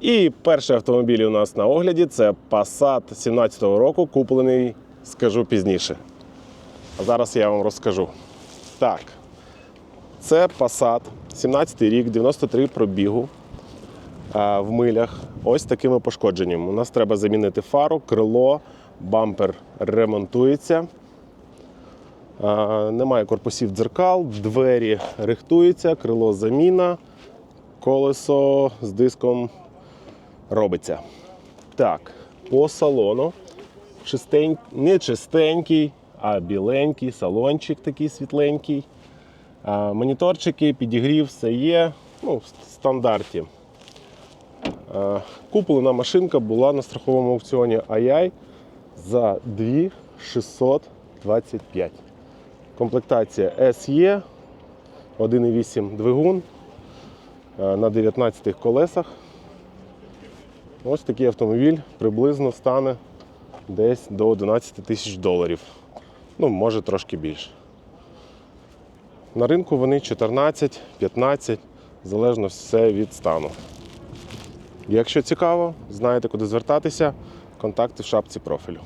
І перший автомобіль у нас на огляді це Passat 17-го року, куплений, скажу пізніше. А зараз я вам розкажу. Так, це Passat, 17 й рік, 93 пробігу а, в милях. Ось такими пошкодженнями. У нас треба замінити фару, крило, бампер ремонтується. А, Немає корпусів дзеркал, двері рихтуються, крило заміна, колесо з диском робиться. Так, по салону. Чистень... Не чистенький, а біленький, салончик такий світленький. А, моніторчики, підігрів, все є. Ну, в стандарті. А, куплена машинка була на страховому аукціоні AI за 2625. Комплектація SE, 1,8 двигун на 19 колесах. Ось такий автомобіль приблизно стане десь до 11 тисяч доларів. Ну, може трошки більше. На ринку вони 14-15, залежно все від стану. Якщо цікаво, знаєте, куди звертатися, контакти в шапці профілю.